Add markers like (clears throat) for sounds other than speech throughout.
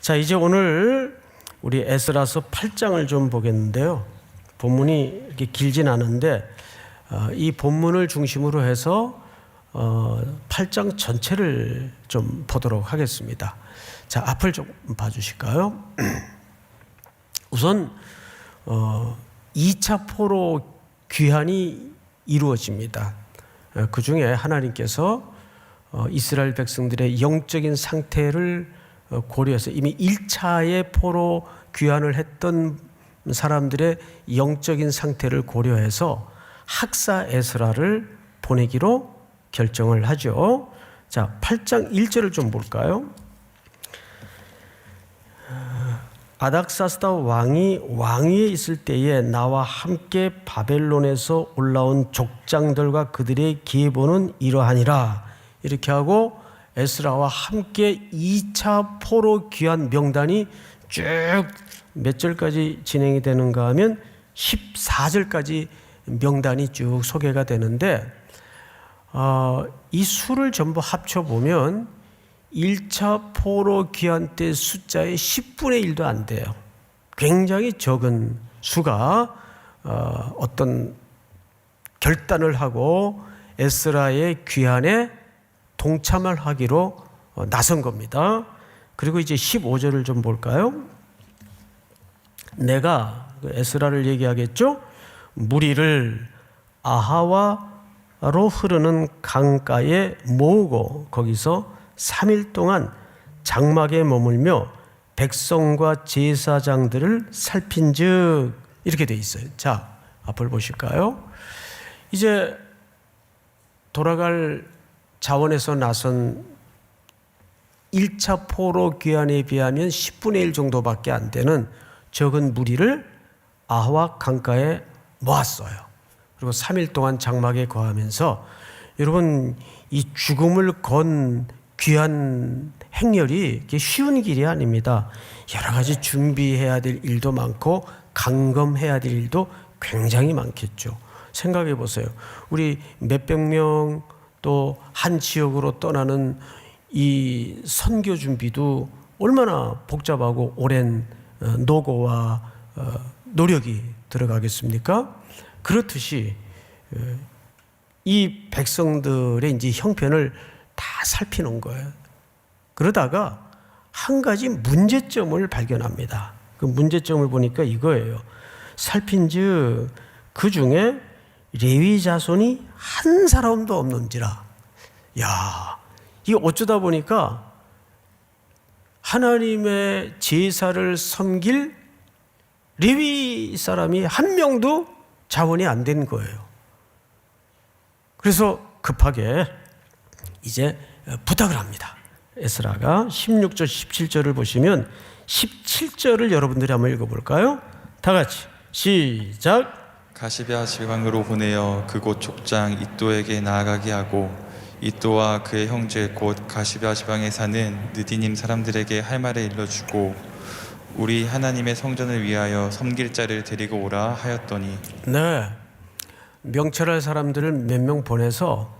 자, 이제 오늘 우리 에스라서 8장을 좀 보겠는데요. 본문이 이렇게 길진 않은데 어, 이 본문을 중심으로 해서 어, 8장 전체를 좀 보도록 하겠습니다. 자, 앞을 좀 봐주실까요? (clears throat) 우선 어, 2차 포로 귀환이 이루어집니다. 어, 그 중에 하나님께서 어, 이스라엘 백성들의 영적인 상태를 어, 고려해서 이미 1차의 포로 귀환을 했던 사람들의 영적인 상태를 고려해서 학사 에스라를 보내기로 결정을 하죠. 자, 8장 1절을 좀 볼까요? 아닥사스다 왕이 왕위에 있을 때에 나와 함께 바벨론에서 올라온 족장들과 그들의 계보는 이러하니라 이렇게 하고 에스라와 함께 2차 포로 귀한 명단이 쭉 몇 절까지 진행이 되는가 하면 14절까지 명단이 쭉 소개가 되는데 어, 이 수를 전부 합쳐 보면 1차 포로 귀환 때 숫자의 10분의 1도 안 돼요. 굉장히 적은 수가 어, 어떤 결단을 하고 에스라의 귀환에 동참을 하기로 어, 나선 겁니다. 그리고 이제 15절을 좀 볼까요? 내가 그 에스라를 얘기하겠죠? 무리를 아하와로 흐르는 강가에 모으고 거기서 3일 동안 장막에 머물며 백성과 제사장들을 살핀즉 이렇게 돼 있어요. 자, 앞을 보실까요? 이제 돌아갈 자원에서 나선 1차 포로 귀환에 비하면 10분의 1 정도밖에 안 되는 적은 무리를 아와 강가에 모았어요. 그리고 3일 동안 장막에 거하면서 여러분 이 죽음을 건 귀한 행렬이 쉬운 길이 아닙니다. 여러 가지 준비해야 될 일도 많고 강검해야 될 일도 굉장히 많겠죠. 생각해 보세요. 우리 몇백 명 또 한 지역으로 떠나는 이 선교 준비도 얼마나 복잡하고 오랜 어, 노고와 어, 노력이 들어가겠습니까? 그렇듯이 어, 이 백성들의 이제 형편을 다 살피는 거예요. 그러다가 한 가지 문제점을 발견합니다. 그 문제점을 보니까 이거예요. 살핀즉 그 중에 레위 자손이 한 사람도 없는지라. 야, 이게 어쩌다 보니까 하나님의 제사를 섬길 레위 사람이 한 명도 자원이 안 된 거예요. 그래서 급하게 이제 부탁을 합니다. 에스라가 16절, 17절을 보시면 17절을 여러분들이 한번 읽어볼까요? 다 같이 시작. 가시베아 지방으로 보내어 그곳 족장 이또에게 나아가게 하고 이또와 그의 형제 곧 가시베아 지방에 사는 느디님 사람들에게 할 말을 일러주고 우리 하나님의 성전을 위하여 섬길 자를 데리고 오라 하였더니 네. 명철할 사람들을 몇 명 보내서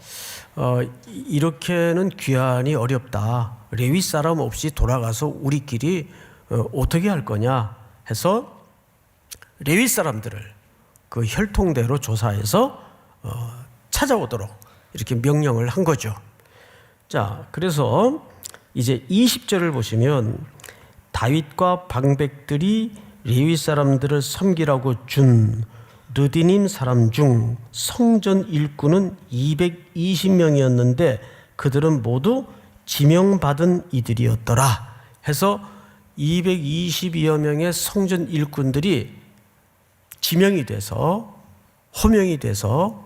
어, 이렇게는 귀환이 어렵다. 레위 사람 없이 돌아가서 우리끼리 어, 어떻게 할 거냐 해서 레위 사람들을 그 혈통대로 조사해서 어, 찾아오도록 이렇게 명령을 한 거죠. 자, 그래서 이제 20절을 보시면 다윗과 방백들이 레위 사람들을 섬기라고 준 느디님 사람 중 성전 일꾼은 220명이었는데 그들은 모두 지명받은 이들이었더라. 해서 222여 명의 성전 일꾼들이 지명이 돼서 호명이 돼서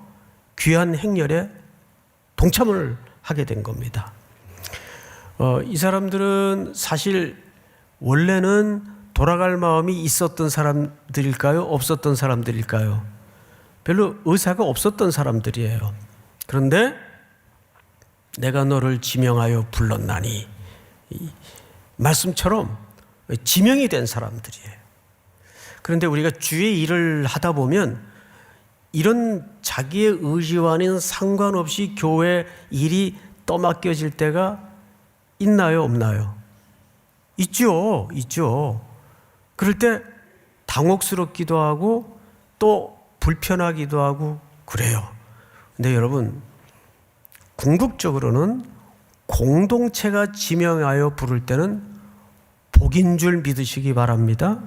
귀한 행렬에 동참을 하게 된 겁니다. 어, 이 사람들은 사실 원래는 돌아갈 마음이 있었던 사람들일까요? 없었던 사람들일까요? 별로 의사가 없었던 사람들이에요. 그런데 내가 너를 지명하여 불렀나니 이 말씀처럼 지명이 된 사람들이에요. 그런데 우리가 주의 일을 하다 보면 이런 자기의 의지와는 상관없이 교회 일이 떠맡겨질 때가 있나요, 없나요? 있죠, 있죠. 그럴 때 당혹스럽기도 하고 또 불편하기도 하고 그래요. 근데 여러분, 궁극적으로는 공동체가 지명하여 부를 때는 복인 줄 믿으시기 바랍니다.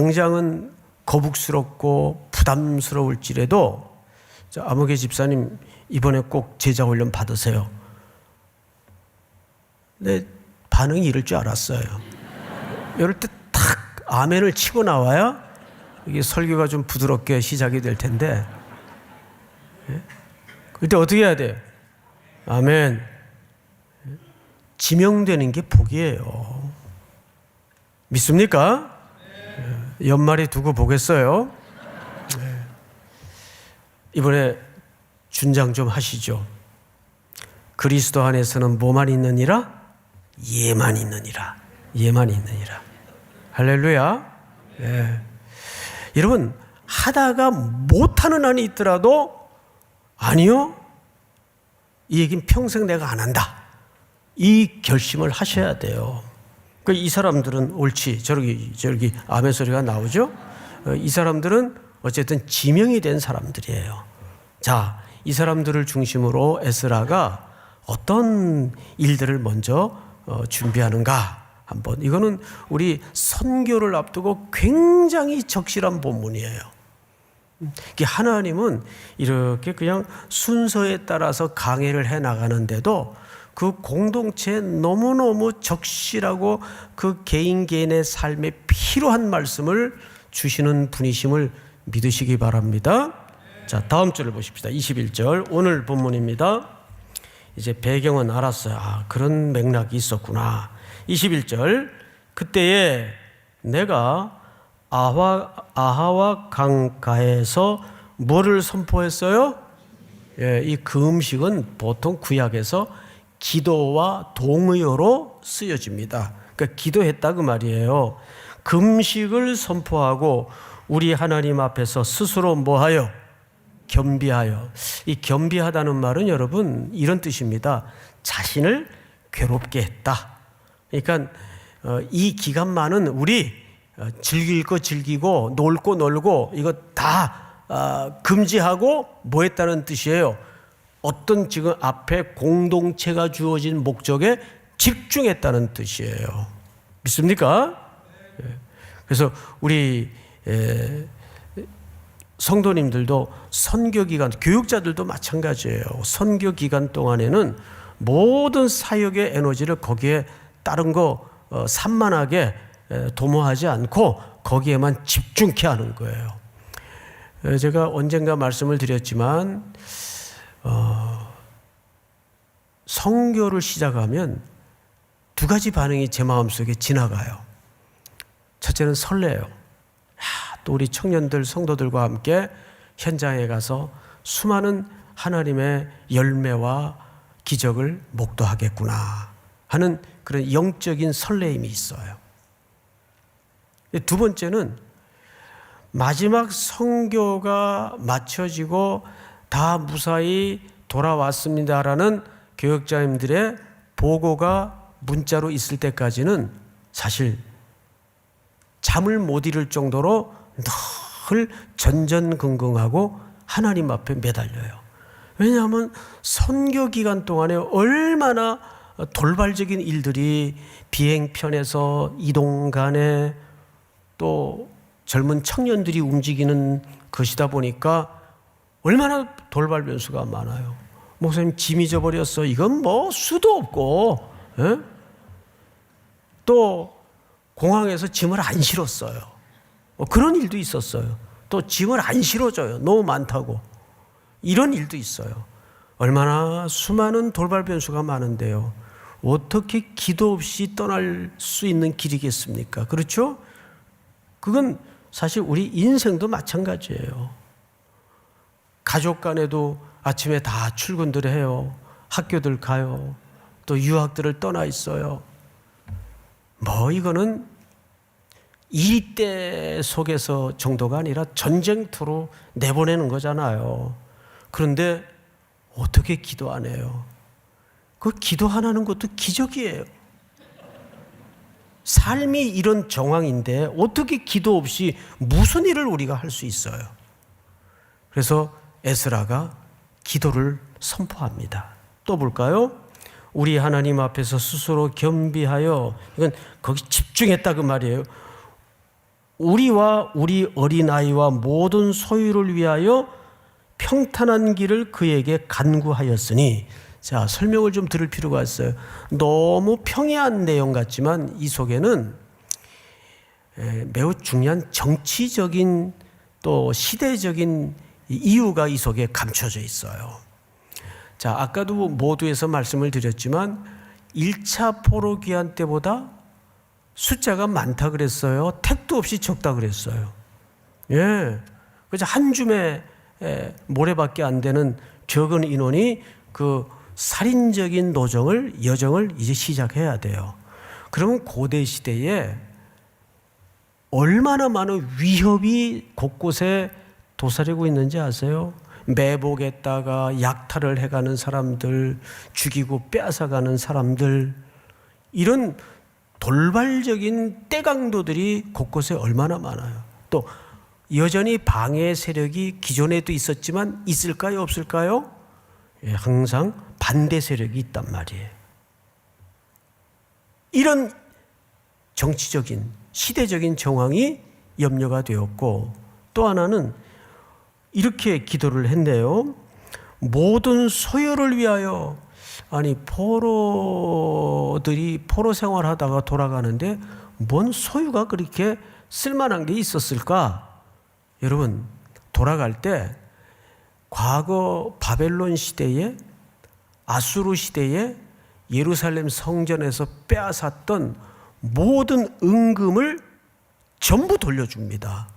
당장은 거북스럽고 부담스러울지라도 저 아무개 집사님 이번에 꼭 제자 훈련 받으세요. 내 반응이 이럴 줄 알았어요. 이럴 때 탁 아멘을 치고 나와야 이게 설교가 좀 부드럽게 시작이 될 텐데 예? 그때 어떻게 해야 돼요? 아멘. 지명되는 게 복이에요. 믿습니까? 예, 연말에 두고 보겠어요. 예. 이번에 준장 좀 하시죠. 그리스도 안에서는 뭐만 있느니라? 예만 있느니라. 예만 있느니라. 할렐루야. 예. 여러분, 하다가 못하는 한이 있더라도, 아니요. 이 얘기는 평생 내가 안 한다. 이 결심을 하셔야 돼요. 그 이 사람들은 옳지. 저기, 저기, 아멘 소리가 나오죠? 어, 이 사람들은 어쨌든 지명이 된 사람들이에요. 자, 이 사람들을 중심으로 에스라가 어떤 일들을 먼저 어, 준비하는가 한번 이거는 우리 선교를 앞두고 굉장히 적실한 본문이에요. 하나님은 이렇게 그냥 순서에 따라서 강해를 해 나가는데도 그 공동체에 너무너무 적실하고 그 개인 개인의 삶에 필요한 말씀을 주시는 분이심을 믿으시기 바랍니다. 자, 다음 줄을 보십시다. 21절 오늘 본문입니다. 이제 배경은 알았어요. 아, 그런 맥락이 있었구나. 21절 그때에 내가 아하, 아하와 강가에서 뭐를 선포했어요? 예, 이 금식은 보통 구약에서 기도와 동의어로 쓰여집니다. 그러니까 기도했다 그 말이에요. 금식을 선포하고 우리 하나님 앞에서 스스로 뭐하여 겸비하여 이 겸비하다는 말은 여러분 이런 뜻입니다. 자신을 괴롭게 했다. 그러니까 어, 이 기간만은 우리 어, 즐길 거 즐기고 놀 거 놀고 이거 다 어, 금지하고 뭐 했다는 뜻이에요. 어떤 지금 앞에 공동체가 주어진 목적에 집중했다는 뜻이에요. 믿습니까? 예. 그래서 우리 에, 성도님들도 선교 기간, 교육자들도 마찬가지예요. 선교 기간 동안에는 모든 사역의 에너지를 거기에 다른 거 어, 산만하게 에, 도모하지 않고 거기에만 집중케 하는 거예요. 에, 제가 언젠가 말씀을 드렸지만 어, 성교를 시작하면 두 가지 반응이 제 마음속에 지나가요. 첫째는 설레요. 야, 또 우리 청년들 성도들과 함께 현장에 가서 수많은 하나님의 열매와 기적을 목도하겠구나 하는 그런 영적인 설레임이 있어요. 두 번째는 마지막 성교가 마쳐지고 다 무사히 돌아왔습니다라는 교역자님들의 보고가 문자로 있을 때까지는 사실 잠을 못 이룰 정도로 늘 전전긍긍하고 하나님 앞에 매달려요. 왜냐하면 선교 기간 동안에 얼마나 돌발적인 일들이 비행편에서 이동 간에 또 젊은 청년들이 움직이는 것이다 보니까 얼마나 돌발 변수가 많아요. 목사님 짐 잊어버렸어. 이건 뭐 수도 없고, 예? 또 공항에서 짐을 안 실었어요. 뭐 그런 일도 있었어요. 또 짐을 안 실어줘요. 너무 많다고. 이런 일도 있어요. 얼마나 수많은 돌발 변수가 많은데요. 어떻게 기도 없이 떠날 수 있는 길이겠습니까? 그렇죠? 그건 사실 우리 인생도 마찬가지예요. 가족 간에도 아침에 다 출근들 해요. 학교들 가요. 또 유학들을 떠나 있어요. 뭐 이거는 일대 속에서 정도가 아니라 전쟁터로 내보내는 거잖아요. 그런데 어떻게 기도 안 해요? 그 기도 안 하는 것도 기적이에요. 삶이 이런 정황인데 어떻게 기도 없이 무슨 일을 우리가 할 수 있어요? 그래서 에스라가 기도를 선포합니다. 또 볼까요? 우리 하나님 앞에서 스스로 겸비하여 이건 거기 집중했다 그 말이에요. 우리와 우리 어린아이와 모든 소유를 위하여 평탄한 길을 그에게 간구하였으니 자 설명을 좀 들을 필요가 있어요. 너무 평이한 내용 같지만 이 속에는 에, 매우 중요한 정치적인 또 시대적인 이유가 이 속에 감춰져 있어요. 자 아까도 모두에서 말씀을 드렸지만 1차 포로 귀환 때보다 숫자가 많다 그랬어요. 택도 없이 적다 그랬어요. 예. 그래서 한 줌의 에, 모래밖에 안 되는 적은 인원이 그 살인적인 노정을 여정을 이제 시작해야 돼요. 그러면 고대 시대에 얼마나 많은 위협이 곳곳에 도사리고 있는지 아세요? 매복했다가 약탈을 해가는 사람들, 죽이고 빼앗아가는 사람들, 이런 돌발적인 떼강도들이 곳곳에 얼마나 많아요. 또 여전히 방해 세력이 기존에도 있었지만 있을까요, 없을까요? 예, 항상 반대 세력이 있단 말이에요. 이런 정치적인 시대적인 정황이 염려가 되었고 또 하나는 이렇게 기도를 했네요. 모든 소유를 위하여 아니 포로들이 포로 생활하다가 돌아가는데 뭔 소유가 그렇게 쓸만한 게 있었을까? 여러분 돌아갈 때 과거 바벨론 시대에 아수르 시대에 예루살렘 성전에서 빼앗았던 모든 은금을 전부 돌려줍니다.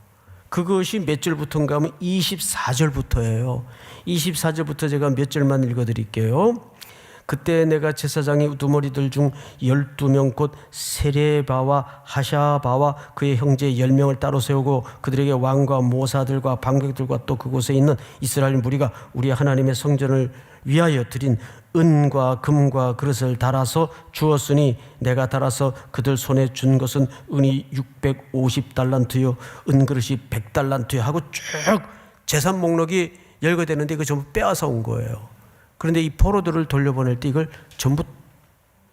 그것이 몇 절부터인가 하면 24절부터예요. 24절부터 제가 몇 절만 읽어 드릴게요. 그때 내가 제사장의 우두머리들 중 12명 곧 세레바와 하샤바와 그의 형제 10명을 따로 세우고 그들에게 왕과 모사들과 방백들과 또 그곳에 있는 이스라엘 무리가 우리 하나님의 성전을 위하여 드린 은과 금과 그릇을 달아서 주었으니 내가 달아서 그들 손에 준 것은 은이 650달란트요 은그릇이 100달란트요 하고 쭉 재산 목록이 열거되는데 이거 전부 빼앗아 온 거예요. 그런데 이 포로들을 돌려보낼 때 이걸 전부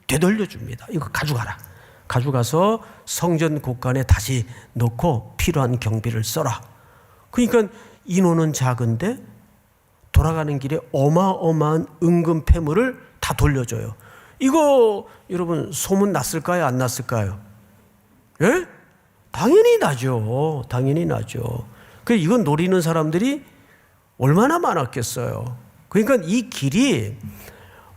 되돌려 줍니다. 이거 가져가라. 가져가서 성전 곳간에 다시 놓고 필요한 경비를 써라. 그러니까 인원은 작은데 돌아가는 길에 어마어마한 은금 폐물을 다 돌려줘요. 이거 여러분 소문 났을까요? 안 났을까요? 예? 당연히 나죠. 당연히 나죠. 그 이건 노리는 사람들이 얼마나 많았겠어요. 그러니까 이 길이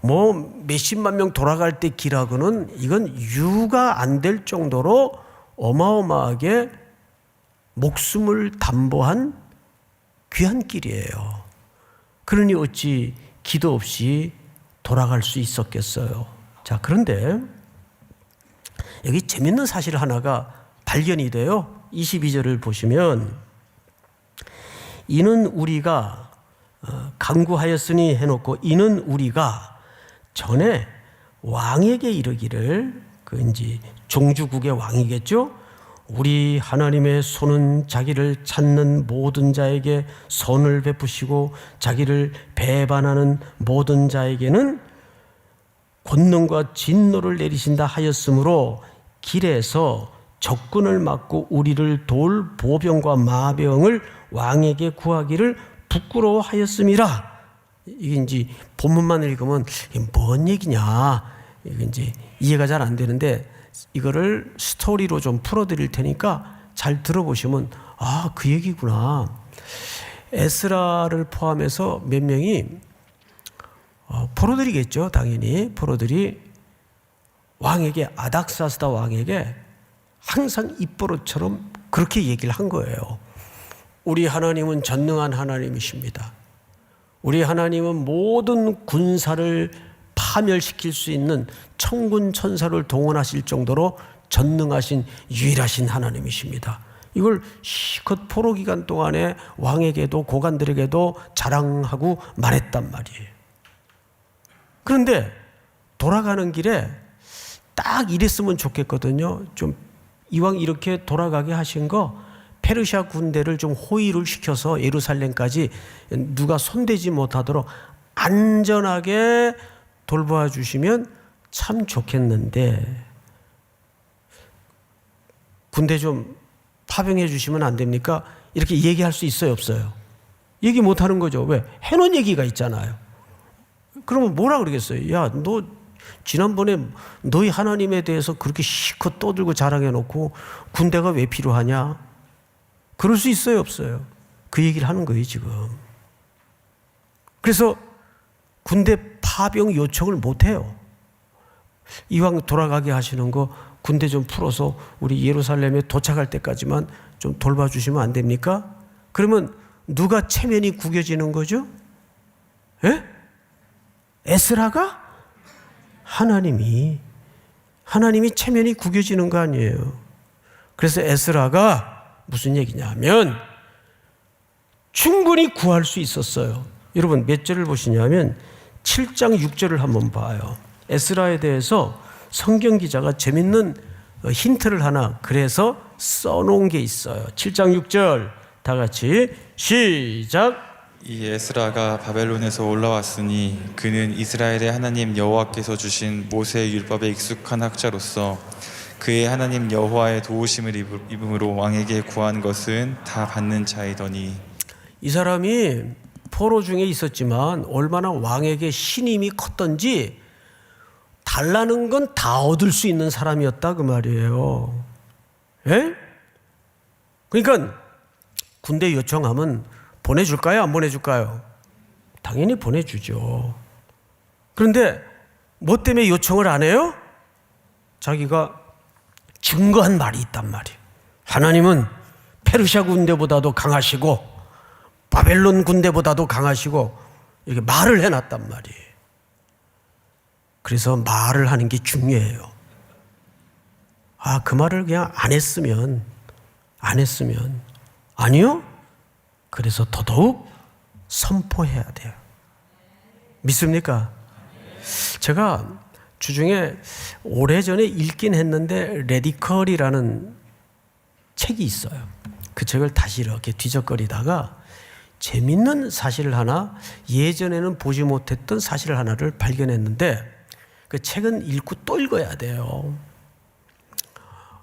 뭐 몇십만 명 돌아갈 때 길하고는 이건 유가 안 될 정도로 어마어마하게 목숨을 담보한 귀한 길이에요. 그러니 어찌 기도 없이 돌아갈 수 있었겠어요. 자, 그런데 여기 재밌는 사실 하나가 발견이 돼요. 22절을 보시면 이는 우리가 어, 강구하였으니 해놓고 이는 우리가 전에 왕에게 이르기를 그 이제 종주국의 왕이겠죠. 우리 하나님의 손은 자기를 찾는 모든 자에게 선을 베푸시고 자기를 배반하는 모든 자에게는 권능과 진노를 내리신다 하였으므로 길에서 적군을 막고 우리를 돌 보병과 마병을 왕에게 구하기를 부끄러워하였음이라. 이게 이제 본문만 읽으면 이게 뭔 얘기냐. 이게 이제 이해가 잘 안 되는데 이거를 스토리로 좀 풀어드릴 테니까 잘 들어보시면 아, 그 얘기구나. 에스라를 포함해서 몇 명이 어, 포로들이겠죠, 당연히. 포로들이 왕에게, 아닥사스다 왕에게 항상 입버릇처럼 그렇게 얘기를 한 거예요. 우리 하나님은 전능한 하나님이십니다. 우리 하나님은 모든 군사를 파멸시킬 수 있는 천군 천사를 동원하실 정도로 전능하신 유일하신 하나님이십니다. 이걸 시컷 포로 기간 동안에 왕에게도 고관들에게도 자랑하고 말했단 말이에요. 그런데 돌아가는 길에 딱 이랬으면 좋겠거든요. 좀 이왕 이렇게 돌아가게 하신 거 페르시아 군대를 좀 호위를 시켜서 예루살렘까지 누가 손대지 못하도록 안전하게 돌보아 주시면 참 좋겠는데 군대 좀 파병해 주시면 안 됩니까? 이렇게 얘기할 수 있어요, 없어요? 얘기 못 하는 거죠. 왜? 해놓은 얘기가 있잖아요. 그러면 뭐라 그러겠어요? 야, 너 지난번에 너희 하나님에 대해서 그렇게 시컷 떠들고 자랑해 놓고 군대가 왜 필요하냐? 그럴 수 있어요, 없어요? 그 얘기를 하는 거예요, 지금. 그래서 군대 파병 요청을 못 해요. 이왕 돌아가게 하시는 거 군대 좀 풀어서 우리 예루살렘에 도착할 때까지만 좀 돌봐주시면 안 됩니까? 그러면 누가 체면이 구겨지는 거죠? 예? 에스라가? 하나님이 하나님이 체면이 구겨지는 거 아니에요. 그래서 에스라가 무슨 얘기냐면 충분히 구할 수 있었어요. 여러분 몇 절을 보시냐면 7장 6절을 한번 봐요. 에스라에 대해서 성경 기자가 재밌는 어, 힌트를 하나 그래서 써놓은 게 있어요. 7장 6절 다 같이 시작. 이 에스라가 바벨론에서 올라왔으니 그는 이스라엘의 하나님 여호와께서 주신 모세의 율법에 익숙한 학자로서 그의 하나님 여호와의 도우심을 입음으로 왕에게 구한 것은 다 받는 자이더니 이 사람이 포로 중에 있었지만 얼마나 왕에게 신임이 컸던지 달라는 건 다 얻을 수 있는 사람이었다 그 말이에요. 예? 그러니까 군대 요청하면 보내줄까요? 안 보내줄까요? 당연히 보내주죠. 그런데 뭐 때문에 요청을 안 해요? 자기가 증거한 말이 있단 말이에요. 하나님은 페르시아 군대보다도 강하시고 바벨론 군대보다도 강하시고 이렇게 말을 해놨단 말이에요. 그래서 말을 하는 게 중요해요. 아, 그 말을 그냥 안 했으면, 안 했으면, 아니요? 그래서 더더욱 선포해야 돼요. 믿습니까? 제가 주중에 오래전에 읽긴 했는데, 레디컬이라는 책이 있어요. 그 책을 다시 이렇게 뒤적거리다가 재밌는 사실을 하나 예전에는 보지 못했던 사실 하나를 발견했는데 그 책은 읽고 또 읽어야 돼요.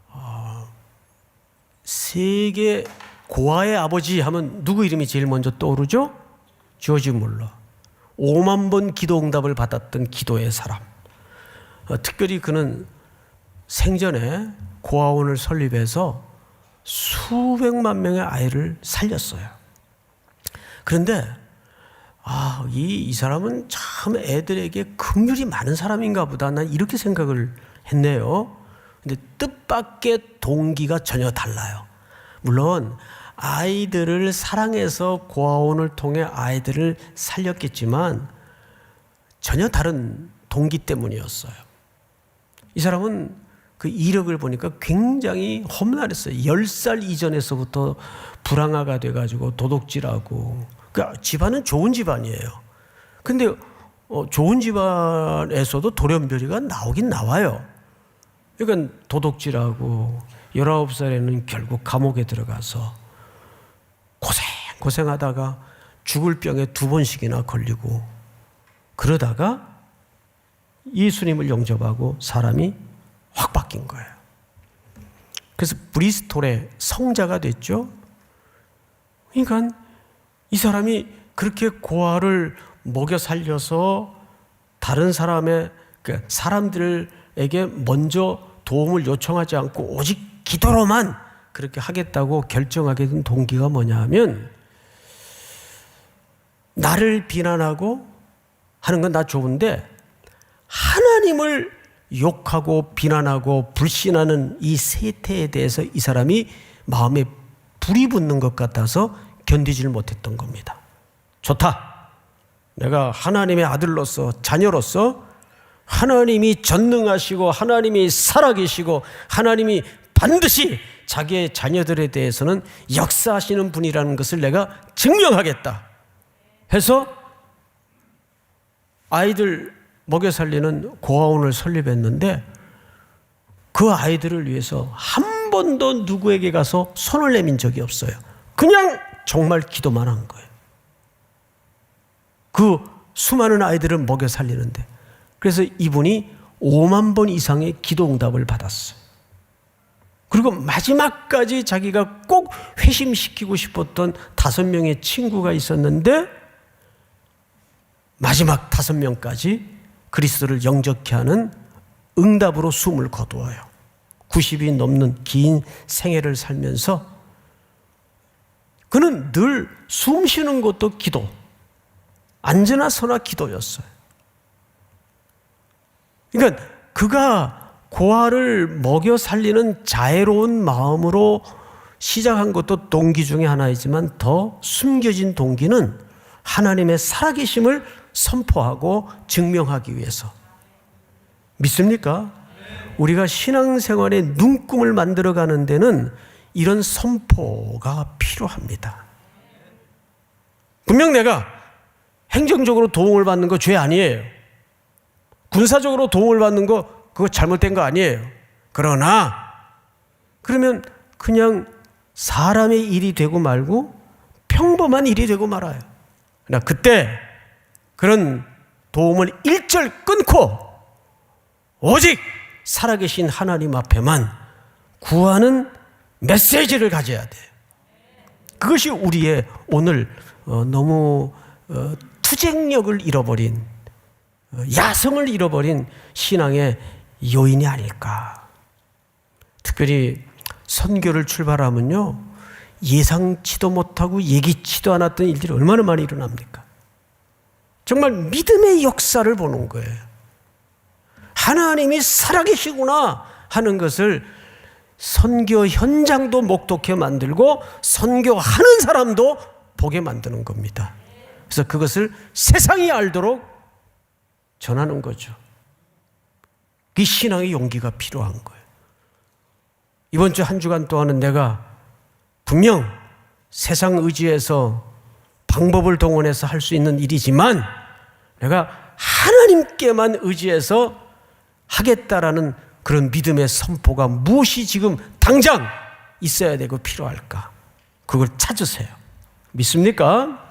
어, 세계 고아의 아버지 하면 누구 이름이 제일 먼저 떠오르죠? 조지 몰러. 5만 번 기도 응답을 받았던 기도의 사람. 어, 특별히 그는 생전에 고아원을 설립해서 수백만 명의 아이를 살렸어요. 그런데 아, 이, 이 사람은 참 애들에게 긍휼이 많은 사람인가 보다. 난 이렇게 생각을 했네요. 근데 뜻밖의 동기가 전혀 달라요. 물론 아이들을 사랑해서 고아원을 통해 아이들을 살렸겠지만 전혀 다른 동기 때문이었어요. 이 사람은 그 이력을 보니까 굉장히 험난했어요. 10살 이전에서부터 불황아가 돼가지고 도둑질하고. 그러니까 집안은 좋은 집안이에요. 근데 어, 좋은 집안에서도 돌연별이가 나오긴 나와요. 그러니까 도둑질하고 19살에는 결국 감옥에 들어가서 고생 고생하다가 죽을 병에 두 번씩이나 걸리고 그러다가 예수님을 영접하고 사람이 확 바뀐 거예요. 그래서 브리스톨의 성자가 됐죠. 그러니까 이 사람이 그렇게 고아를 먹여 살려서 다른 사람의 그 사람들에게 먼저 도움을 요청하지 않고 오직 기도로만 그렇게 하겠다고 결정하게 된 동기가 뭐냐면 나를 비난하고 하는 건 나 좋은데 하나님을 욕하고 비난하고 불신하는 이 세태에 대해서 이 사람이 마음에 불이 붙는 것 같아서 견디지를 못했던 겁니다. 좋다. 내가 하나님의 아들로서 자녀로서 하나님이 전능하시고 하나님이 살아계시고 하나님이 반드시 자기의 자녀들에 대해서는 역사하시는 분이라는 것을 내가 증명하겠다. 해서 아이들 먹여 살리는 고아원을 설립했는데 그 아이들을 위해서 한 번도 누구에게 가서 손을 내민 적이 없어요. 그냥 정말 기도만 한 거예요. 그 수많은 아이들을 먹여 살리는데. 그래서 이분이 5만 번 이상의 기도 응답을 받았어요. 그리고 마지막까지 자기가 꼭 회심시키고 싶었던 다섯 명의 친구가 있었는데 마지막 다섯 명까지 그리스도를 영접케 하는 응답으로 숨을 거두어요. 90이 넘는 긴 생애를 살면서 그는 늘 숨 쉬는 것도 기도, 앉으나 서나 기도였어요. 그러니까 그가 고아를 먹여 살리는 자애로운 마음으로 시작한 것도 동기 중에 하나이지만 더 숨겨진 동기는 하나님의 살아계심을 선포하고 증명하기 위해서. 믿습니까? 우리가 신앙생활의 눈금을 만들어가는 데는 이런 선포가 필요합니다. 분명 내가 행정적으로 도움을 받는 거 죄 아니에요. 군사적으로 도움을 받는 거 그거 잘못된 거 아니에요. 그러나 그러면 그냥 사람의 일이 되고 말고 평범한 일이 되고 말아요. 그때 그런 도움을 일절 끊고 오직 살아계신 하나님 앞에만 구하는 메시지를 가져야 돼요. 그것이 우리의 오늘 어, 너무 어, 투쟁력을 잃어버린 어, 야성을 잃어버린 신앙의 요인이 아닐까. 특별히 선교를 출발하면요. 예상치도 못하고 예기치도 않았던 일들이 얼마나 많이 일어납니까? 정말 믿음의 역사를 보는 거예요. 하나님이 살아계시구나 하는 것을 선교 현장도 목독해 만들고 선교하는 사람도 보게 만드는 겁니다. 그래서 그것을 세상이 알도록 전하는 거죠. 그 신앙의 용기가 필요한 거예요. 이번 주 한 주간 동안은 내가 분명 세상 의지에서 방법을 동원해서 할 수 있는 일이지만 내가 하나님께만 의지해서 하겠다라는 그런 믿음의 선포가 무엇이 지금 당장 있어야 되고 필요할까? 그걸 찾으세요. 믿습니까?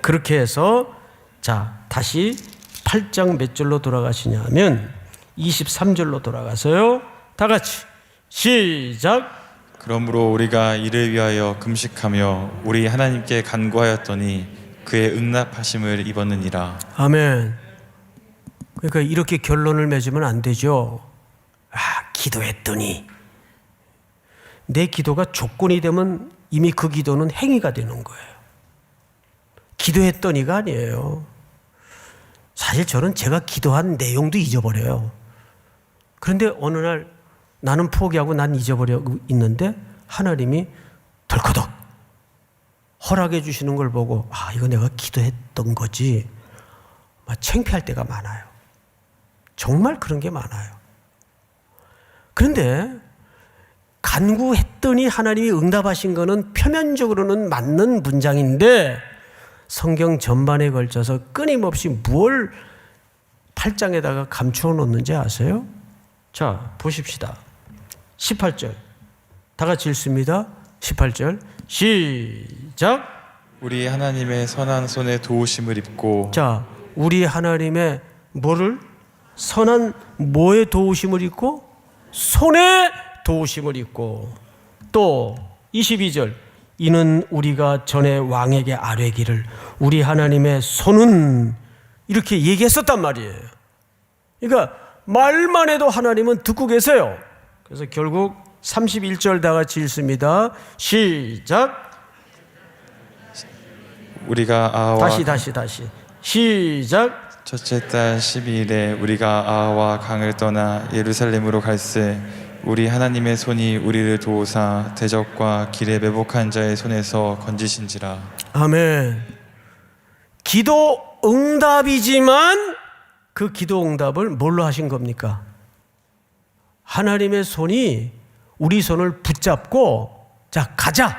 그렇게 해서 자, 다시 8장 몇 절로 돌아가시냐면 23절로 돌아가서요. 다 같이 시작. 그러므로 우리가 이를 위하여 금식하며 우리 하나님께 간구하였더니 그의 응답하심을 입었느니라. 아멘. 그러니까 이렇게 결론을 맺으면 안 되죠. 아, 기도했더니 내 기도가 조건이 되면 이미 그 기도는 행위가 되는 거예요. 기도했더니가 아니에요. 사실 저는 제가 기도한 내용도 잊어버려요. 그런데 어느 날 나는 포기하고 난 잊어버려 있는데 하나님이 덜커덕 허락해 주시는 걸 보고 아, 이거 내가 기도했던 거지. 막 창피할 때가 많아요. 정말 그런 게 많아요. 그런데 간구했더니 하나님이 응답하신 거는 표면적으로는 맞는 문장인데 성경 전반에 걸쳐서 끊임없이 뭘 8장에다가 감추어 놓는지 아세요? 자, 보십시다. 18절. 다 같이 읽습니다. 18절. 시작. 우리 하나님의 선한 손에 도우심을 입고 자, 우리 하나님의 뭐를 선한 뭐에 도우심을 입고 손에 도우심을 입고 또 22절 이는 우리가 전에 왕에게 아뢰기를 우리 하나님의 손은 이렇게 얘기했었단 말이에요. 그러니까 말만 해도 하나님은 듣고 계세요. 그래서 결국 31절 다 같이 읽습니다. 시작. 우리가 아와 다시 다시 다시. 시작. 첫째 달 12일에 우리가 아와 강을 떠나 예루살렘으로 갈새 우리 하나님의 손이 우리를 도우사 대적과 길에 매복한 자의 손에서 건지신지라 아멘. 기도 응답이지만 그 기도 응답을 뭘로 하신 겁니까? 하나님의 손이 우리 손을 붙잡고 자 가자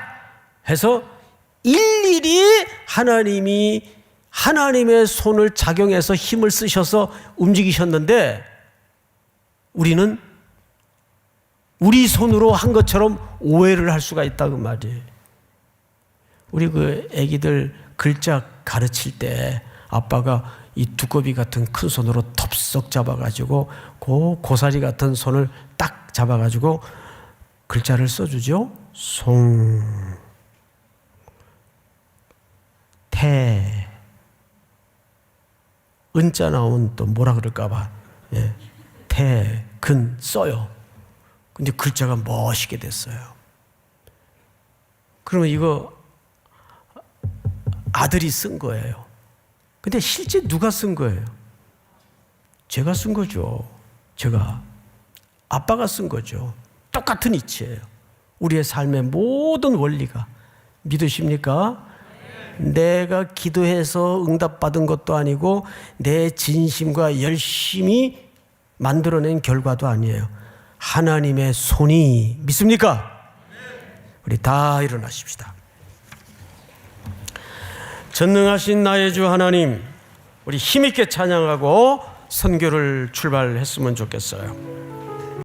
해서 일일이 하나님이 하나님의 손을 작용해서 힘을 쓰셔서 움직이셨는데 우리는 우리 손으로 한 것처럼 오해를 할 수가 있다 그 말이에요. 우리 그 아기들 글자 가르칠 때 아빠가 이 두꺼비 같은 큰 손으로 덥석 잡아가지고 그 고사리 같은 손을 딱 잡아가지고 글자를 써주죠. 송, 태, 은자 나온 또 뭐라 그럴까봐 예. 태, 근 써요. 근데 글자가 멋있게 됐어요. 그러면 이거 아들이 쓴 거예요. 근데 실제 누가 쓴 거예요? 제가 쓴 거죠. 제가. 아빠가 쓴 거죠. 똑같은 이치예요. 우리의 삶의 모든 원리가. 믿으십니까? 내가 기도해서 응답받은 것도 아니고 내 진심과 열심히 만들어낸 결과도 아니에요. 하나님의 손이 믿습니까? 우리 다 일어나십시다. 전능하신 나의 주 하나님, 우리 힘있게 찬양하고 선교를 출발했으면 좋겠어요.